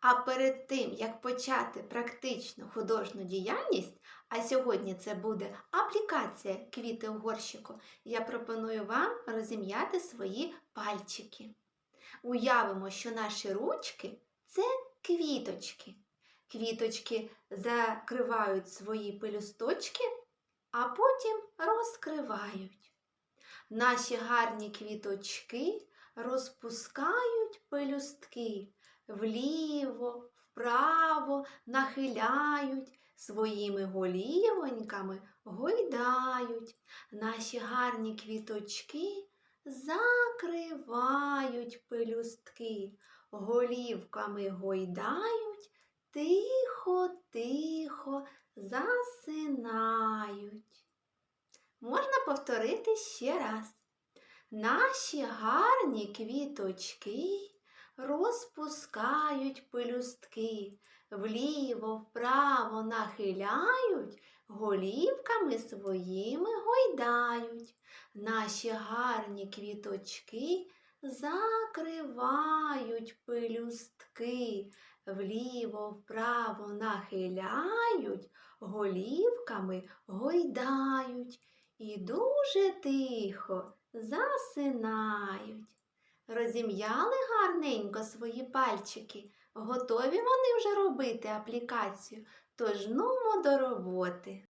А перед тим, як почати практичну художню діяльність, а сьогодні це буде аплікація квіти у горщику, я пропоную вам розім'яти свої пальчики. Уявимо, що наші ручки це квіточки. Квіточки закривають свої пелюсточки, а потім розкривають. Наші гарні квіточки розпускають пелюстки вліво, вправо нахиляють, своїми голівоньками гойдають. Наші гарні квіточки закривають пелюстки, голівками гойдають, тихо-тихо засинають. Можна повторити ще раз. Наші гарні квіточки розпускають пелюстки, вліво, вправо нахиляють, голівками своїми гойдають. Наші гарні квіточки закривають пелюстки, вліво, вправо нахиляють, голівками гойдають і дуже тихо засинають. Розім'яли гарненько свої пальчики. Готові вони вже робити аплікацію, тож нумо до роботи.